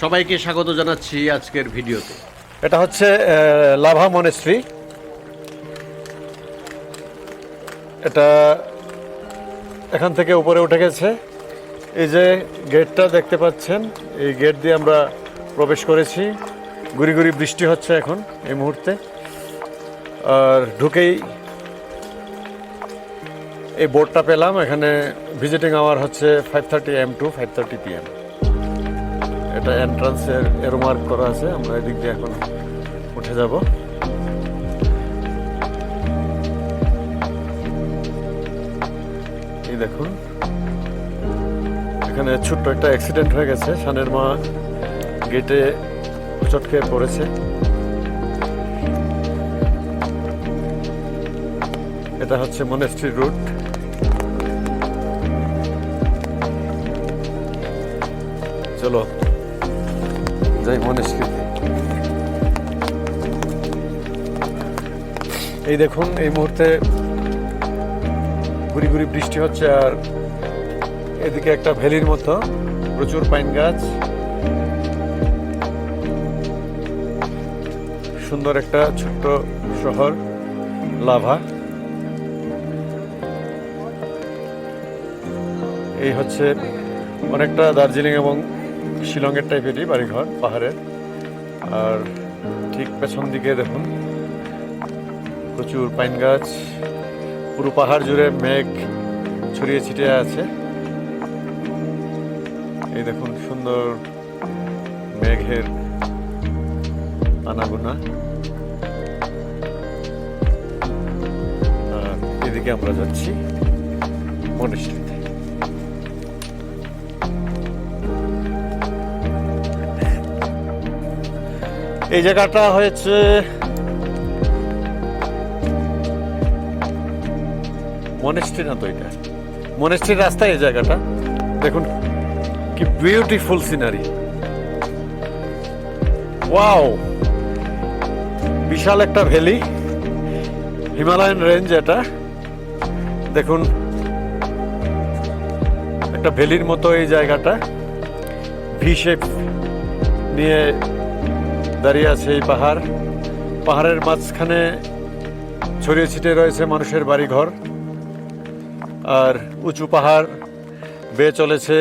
সবাইকে স্বাগত জানাচ্ছি আজকের ভিডিওতে। এটা হচ্ছে লাভা মনেস্ট্রি এটা এখান থেকে উপরে উঠে গেছে। এই যে গেটটা দেখতে পাচ্ছেন, এই গেট দিয়ে আমরা প্রবেশ করেছি। গুড়ি গুড়ি বৃষ্টি হচ্ছে এখন এই মুহূর্তে। আর ঢুকেই এই বোর্ডটা পেলাম। এখানে ভিজিটিং আওয়ার হচ্ছে five thirty AM to five thirty PM এটা এন্ট্রান্সের এরো মার্ক করা আছে। আমরা এদিক দিয়ে এখন উঠে যাব। এই দেখুন। এখানে ছোট্ট একটা অ্যাক্সিডেন্ট হয়ে গেছে। সানের মা গেটে চট খেয়ে পড়েছে। এটা হচ্ছে মনেস্ট্রি রুট চলো। যাই মনেস্ট্রিতে এই দেখুন, এই মুহূর্তে ঘুরি গুড়ি বৃষ্টি হচ্ছে আর এদিকে একটা ভ্যালির মতো প্রচুর পাইন গাছ। সুন্দর একটা ছোট্ট শহর, লাভা। এই হচ্ছে অনেকটা দার্জিলিং এবং শিলংয়ের টাইপেরই বাড়িঘর, পাহাড়ের। আর ঠিক পেছন দিকে দেখুন, প্রচুর পাইন গাছ, পুরো পাহাড় জুড়ে মেঘ ছড়িয়ে ছিটিয়ে আছে। এই দেখুন সুন্দর মেঘের আনাগোনা। এদিকে আমরা যাচ্ছি মনেস্ট্রিতে এই জায়গাটা হয়েছে মনেস্ট্রি না তো এটা? মনেস্ট্রির রাস্তায় এই জায়গাটা। দেখুন, কি বিউটিফুল সিনারি ওয়াও বিশাল একটা ভ্যালি হিমালয়ান রেঞ্জ এটা। দেখুন, একটা ভ্যালির মতো এই জায়গাটা। ভি শেপ নিয়ে দাঁড়িয়ে আছে এই পাহাড়। পাহাড়ের মাঝখানে ছড়িয়ে ছিটিয়ে রয়েছে মানুষের বাড়িঘর। আর উঁচু পাহাড় বেয়ে চলেছে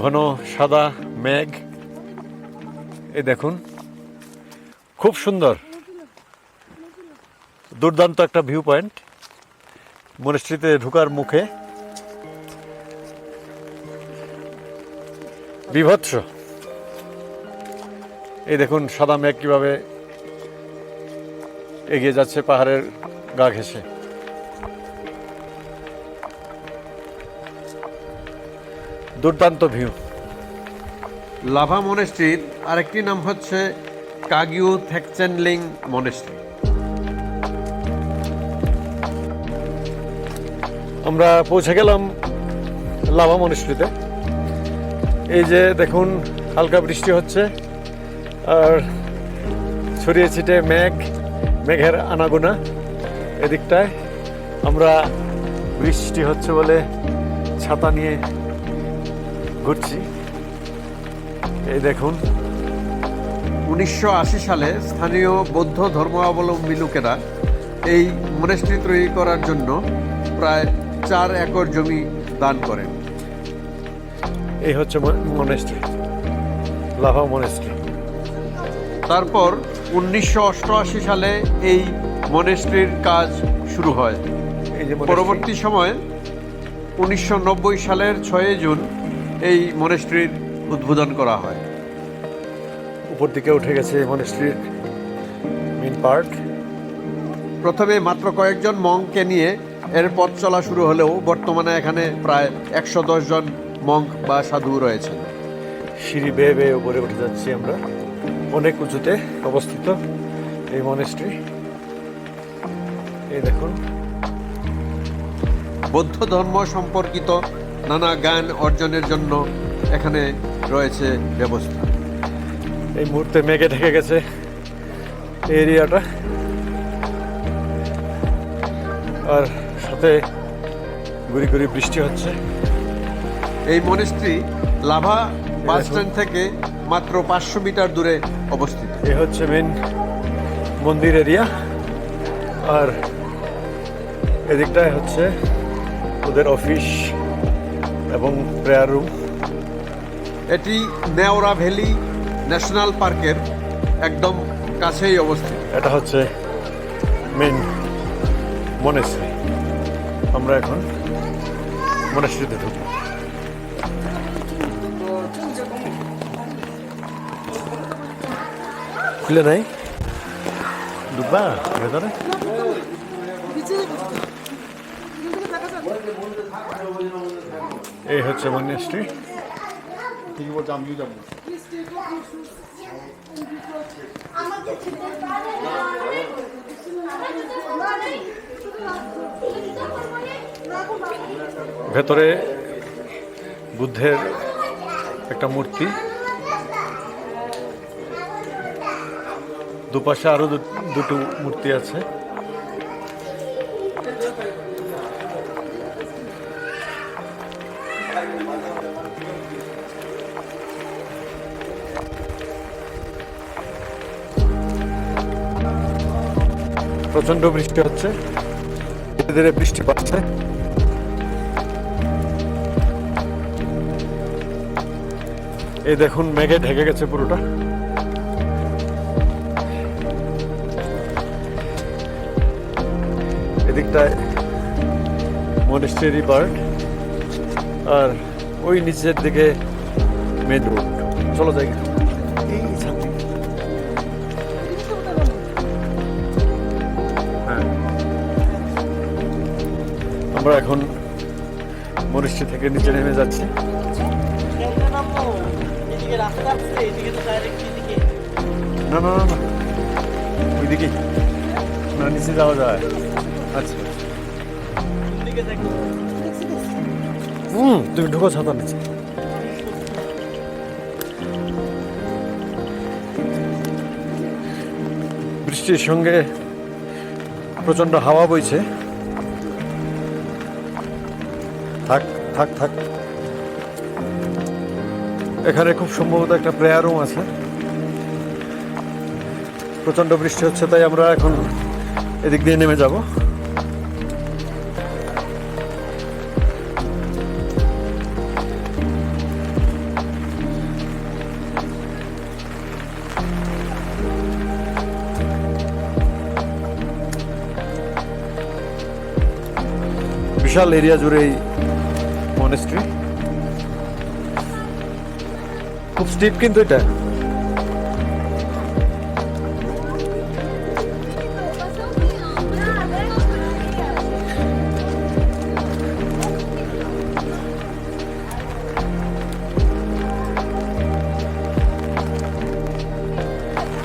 ঘন সাদা মেঘ। এ দেখুন, খুব সুন্দর। দুর্দান্ত একটা ভিউ পয়েন্ট মনস্ট্রিতে ঢুকার মুখে। বিভৎস। এই দেখুন সাদা মেঘ কীভাবে এগিয়ে যাচ্ছে পাহাড়ের গা ঘেঁষে। দুর্দান্ত ভিউ। লাভা মনেস্ট্রির আরেকটি নাম হচ্ছে কাগিউ থেকচেনলিং মনেস্ট্রি আমরা পৌঁছে গেলাম লাভা মনেস্ট্রিতে এই যে দেখুন হালকা বৃষ্টি হচ্ছে। আর ছড়িয়ে ছিটে মেঘ মেঘের আনাগোনা এদিকটায়। আমরা বৃষ্টি হচ্ছে বলে ছাতা নিয়ে ঘুরছি। এই দেখুন। উনিশশো আশি সালে স্থানীয় বৌদ্ধ ধর্মাবলম্বী লোকেরা এই মনেস্ট্রি তৈরি করার জন্য প্রায় চার একর জমি দান করেন। এই হচ্ছে মনেস্ট্রি লাভা মনেস্ট্রি তারপর উনিশশো অষ্টআশি সালে এই মনেস্ট্রির কাজ শুরু হয়। পরবর্তী সময়ে উনিশশো নব্বই সালের ছয়ই জুন এই মনেস্ট্রির উদ্বোধন করা হয়। উপর দিকে উঠে গেছে মনেস্ট্রির মেন পার্ট প্রথমে মাত্র কয়েকজন মঙ্ককে নিয়ে এর পথ চলা শুরু হলেও বর্তমানে এখানে প্রায় একশো জন মঙ্ক বা সাধু রয়েছেন। সিঁড়ি বেয়ে বেয়ে উপরে উঠে যাচ্ছি আমরা। অনেক উঁচুতে অবস্থিত এই মনেস্ট্রি এই দেখুন। বৌদ্ধ ধর্ম সম্পর্কিত নানা জ্ঞান অর্জনের জন্য এখানে রয়েছে ব্যবস্থা। এই মুহূর্তে মেঘে ঢেকে গেছে এরিয়াটা। আর সাথে গুড়ি গুড়ি বৃষ্টি হচ্ছে। এই মনেস্ট্রি লাভা বাস স্ট্যান্ড থেকে মাত্র পাঁচশো মিটার দূরে অবস্থিত। এ হচ্ছে মেন মন্দির এরিয়া আর এদিকটায় হচ্ছে ওদের অফিস এবং প্রেয়ার রুম এটি নেওরা ভ্যালি ন্যাশনাল পার্কের একদম কাছেই অবস্থিত। এটা হচ্ছে মেন মনেশ্রী আমরা এখন মনেশ্রীতে ঢুকবো। খুলে নাই? ডুবা ভেতরে? এই হচ্ছে মনেশ্রী ভেতরে বুদ্ধের একটা মূর্তি। দুপাশে আরও দুটো মূর্তি আছে। প্রচণ্ড বৃষ্টি হচ্ছে। ধীরে ধীরে বৃষ্টি পাচ্ছে এই দেখুন, মেঘে ঢেকে গেছে পুরোটা। এদিকটায় মনেস্টেরি পার্ক আর ওই নিচের দিকে মেন রোড চলো যাই। হ্যাঁ। আমরা এখন মনেস্ট্রি থেকে নিচে নেমে যাচ্ছি। না না না। ওইদিকে। না, নিচে যাওয়া যায়। আচ্ছা? হুম, তুমি ঢুকো, ছাতা নিচে। বৃষ্টির সঙ্গে প্রচণ্ড হাওয়া বইছে। থাক থাক থাক। এখানে খুব সম্ভবত একটা প্রেয়ার রুম আছে। প্রচণ্ড বৃষ্টি হচ্ছে, তাই আমরা এখন এদিক দিয়ে নেমে যাব। বিশাল এরিয়া জুড়ে এই মনেস্ট্রি খুব স্টিপ কিন্তু এটা।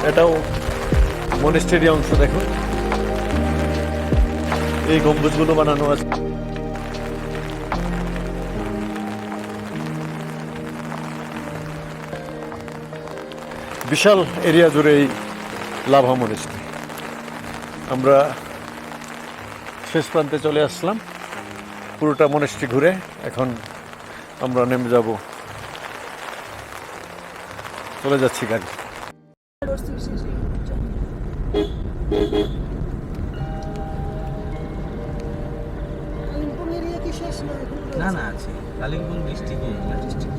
এটাও মনেস্ট্রি অংশ দেখুন। এই গম্বুজগুলো বানানো আছে। বিশাল এরিয়া জুড়ে এই লাভা মনেস্ট্রি আমরা শেষ প্রান্তে চলে আসলাম। পুরোটা মনেস্ট্রি ঘুরে এখন আমরা নেমে যাব। চলে যাচ্ছি গাড়ি। না না না আছে। কালিম্পং ডিস্ট্রিক্টে ডিস্ট্রিক্ট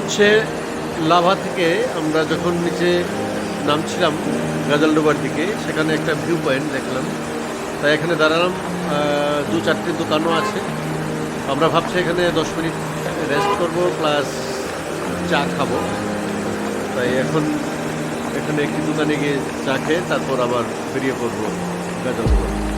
হচ্ছে লাভা থেকে আমরা যখন নিচে নামছিলাম গাজলডোবার দিকে, সেখানে একটা ভিউ পয়েন্ট দেখলাম। তাই এখানে দাঁড়ালাম দু চারটে দোকানও আছে। আমরা ভাবছি এখানে দশ মিনিট রেস্ট করব প্লাস চা খাব। তাই এখন এখানে একটি দোকানে গিয়ে চা খেয়ে তারপর আবার বেরিয়ে পড়ব গাজলডোবার।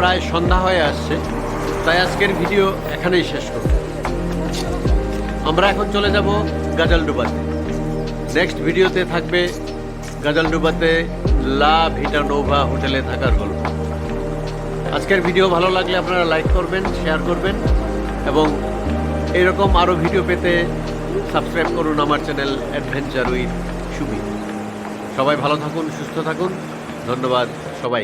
প্রায় সন্ধ্যা হয়ে আসছে, তাই আজকের ভিডিও এখানেই শেষ করব। আমরা এখন চলে যাব গাজালডুবাতে। নেক্সট ভিডিওতে থাকবে গাজালডুবাতে লা ভিটা নোভা হোটেলে থাকার গল্প। আজকের ভিডিও ভালো লাগলে আপনারা লাইক করবেন, শেয়ার করবেন এবং এরকম আরও ভিডিও পেতে সাবস্ক্রাইব করুন আমার চ্যানেল অ্যাডভেঞ্চার উইথ সুবি সবাই ভালো থাকুন, সুস্থ থাকুন। ধন্যবাদ সবাই